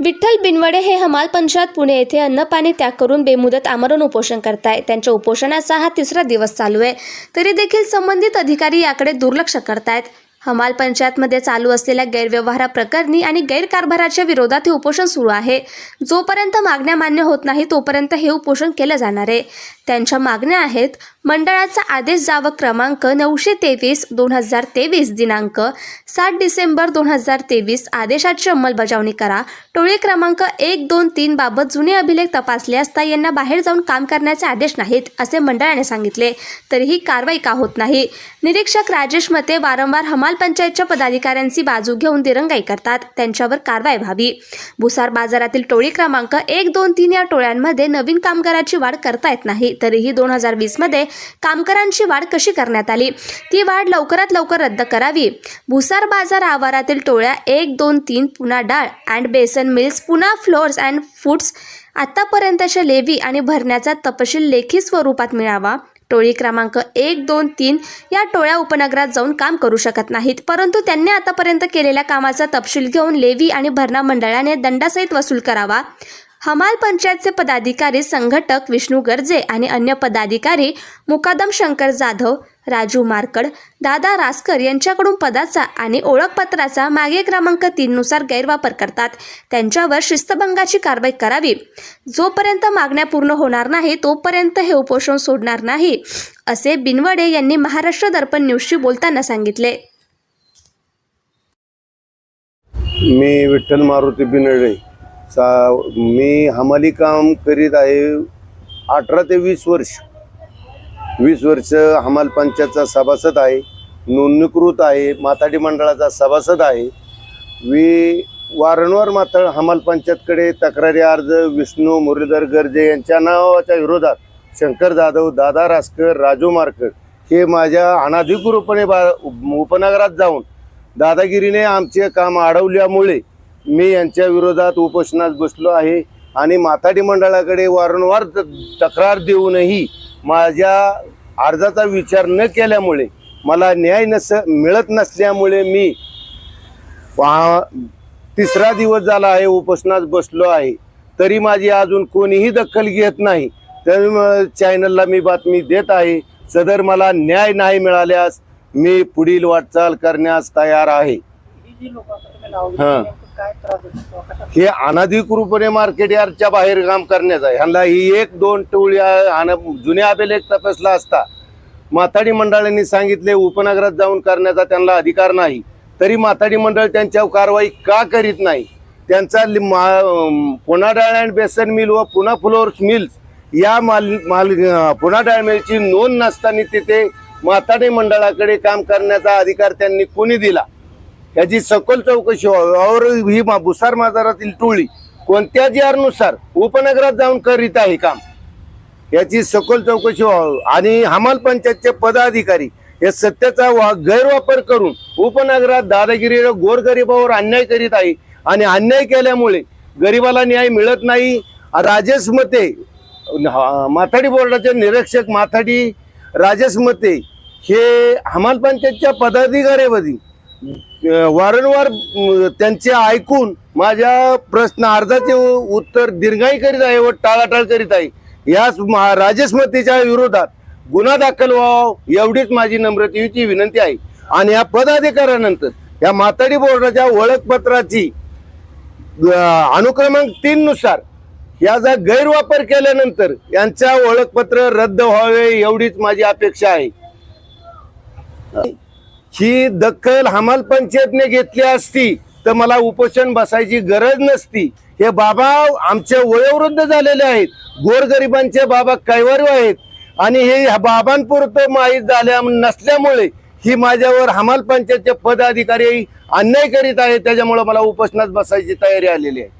विठ्ठल बिनवडे हे हमाल पंचायत पुणे येथे अन्नपाणी त्याग करून बेमुदत आमरण उपोषण करताय. त्यांच्या उपोषणाचा हा तिसरा दिवस चालू आहे. तरी देखील संबंधित अधिकारी याकडे दुर्लक्ष करतायत. हमाल पंचायतमध्ये चालू असलेल्या गैरव्यवहाराप्रकरणी आणि गैरकारभाराच्या विरोधात हे उपोषण सुरू आहे. जोपर्यंत मागण्या मान्य होत नाही तोपर्यंत हे उपोषण केलं जाणार आहे. त्यांच्या मागण्या आहेत. मंडळाचा आदेश जावक क्रमांक नऊशे तेवीस दोन हजार तेवीस दिनांक सात डिसेंबर दोन हजार तेवीस आदेशाची अंमलबजावणी करा. टोळी क्रमांक एक दोन तीन बाबत जुने अभिलेख तपासले असता यांना बाहेर जाऊन काम करण्याचे आदेश नाहीत असे मंडळाने सांगितले. तरीही कारवाई का होत नाही? निरीक्षक राजेश मते वारंवार हमाल पंचायतच्या पदाधिकाऱ्यांची बाजू घेऊन दिरंगाई करतात. त्यांच्यावर कारवाई व्हावी. भुसार बाजारातील टोळी क्रमांक एक दोन तीन या टोळ्यांमध्ये नवीन कामगाराची वाढ करता येत नाही. तरीही दोन हजार वीसमध्ये कामगारांची वाढ कशी करण्यात आली? ती वाढ लवकरात लवकर रद्द करावी. भुसार बाजार आवारातील टोळ्या एक दोन तीन पुन्हा डाळ अँड बेसन मिल्स पुन्हा फ्लोअर्स अँड फूड्स आतापर्यंतच्या लेवी आणि भरण्याचा तपशील लेखी स्वरूपात मिळावा. टोळी क्रमांक एक दोन तीन या टोळ्या उपनगरात जाऊन काम करू शकत नाहीत. परंतु त्यांनी आतापर्यंत केलेल्या कामाचा तपशील घेऊन लेवी आणि भरणा मंडळाने दंडासहित वसूल करावा. हमाल पंचायतचे पदाधिकारी संघटक विष्णू गर्जे आणि अन्य पदाधिकारी मुकादम शंकर जाधव राजू मारकड दादा रासकर यांच्याकडून पदाचा आणि ओळखपत्राचा मागे क्रमांक तीननुसार गैरवापर करतात. त्यांच्यावर शिस्तभंगाची कारवाई करावी. जोपर्यंत मागण्या पूर्ण होणार नाही तोपर्यंत हे उपोषण सोडणार नाही असे बिनवडे यांनी महाराष्ट्र दर्पण न्यूजशी बोलताना सांगितले. मी विठ्ठल मारुती बिनवडे चा मी हमाली काम करीत आहे अठरा ते वीस वर्ष. वीस वर्ष हमाल पंचायतचा सभासद आहे नोंदणीकृत आहे माताडी मंडळाचा सभासद आहे. मी वारंवार मात्र हमाल पंचायतकडे तक्रारी अर्ज विष्णू मुरलीधर गर्जे यांच्या नावाच्या विरोधात शंकर जाधव दादा रासकर राजू मारकर हे माझ्या अनाधिकृतपणे बा उपनगरात जाऊन दादागिरीने आमचे काम अडवल्यामुळे मी यांच्या विरोधात उपोषणात बसलो आहे आणि माथाडी मंडळाकडे वारंवार त- तक्रार देऊनही माझ्या अर्जाचा विचार न केल्यामुळे मला न्याय नस मिळत नसल्यामुळे मी तिसरा दिवस झाला आहे उपोषणात बसलो आहे. तरी माझी अजून कोणीही दखल घेत नाही. तर चॅनलला मी बातमी देत आहे सदर मला न्याय नाही मिळाल्यास मी पुढील वाटचाल करण्यास तयार आहे. हा. हे अनाधिकृतपणे मार्केट यार्डच्या बाहेर काम करण्याचं ह्यांना ही एक दोन टोळी अन जुन्या अभिलेख तपासला असता. माथाडी मंडळांनी सांगितले उपनगरात जाऊन करण्याचा त्यांना अधिकार नाही. तरी माथाडी मंडळ त्यांच्यावर कारवाई का करीत नाही? त्यांचा पुणा डाळ अँड बेसन मिल व पुणा फ्लोअर्स मिल्स या माल माल पुणा डाळ मिलची नोंद नसताना तिथे माथाडी मंडळाकडे काम करण्याचा अधिकार त्यांनी कोणी दिला? याची सखोल चौकशी व्हावी. और ही भुसार बाजारातील टोळी कोणत्या जी उपनगरात जाऊन करीत आहे काम? याची सखोल चौकशी व्हावी. आणि हमाल पंचायतचे पदाधिकारी या सत्याचा वा- गैरवापर करून उपनगरात दादागिरी गोरगरिबावर अन्याय करीत आहे. आणि अन्याय केल्यामुळे गरिबाला न्याय मिळत नाही. राजेश मते हा- माथाडी बोर्डाचे निरीक्षक माथाडी राजेश मते हे हमाल पंचायतच्या पदाधिकाऱ्यावधी वारंवार त्यांचे ऐकून माझ्या प्रश्न अर्धाचे उत्तर दीर्घाई करीत आहे व टाळाटाळ करीत आहे. याच राजस्मतीच्या विरोधात गुन्हा दाखल व्हावा एवढीच माझी नम्रतेची विनंती आहे. आणि या पदाधिकाऱ्यानंतर या माताडी बोर्डाच्या ओळखपत्राची अनुक्रमांक तीन नुसार याचा गैरवापर केल्यानंतर यांच्या ओळखपत्र रद्द व्हावे एवढीच माझी अपेक्षा आहे. ही दखल हमाल पंचायतने घेतली असती तर मला उपोषण बसायची गरज नसती. हे बाबा आमचे वयोवृद्ध झालेले आहेत गोरगरिबांचे बाबा कैवारू आहेत आणि हे बाबांपुरतं माहीत झाल्या नसल्यामुळे ही माझ्यावर हमाल पंचायतचे पदाधिकारी अन्याय करीत आहेत त्याच्यामुळे मला उपोषणात बसायची तयारी आलेली आहे.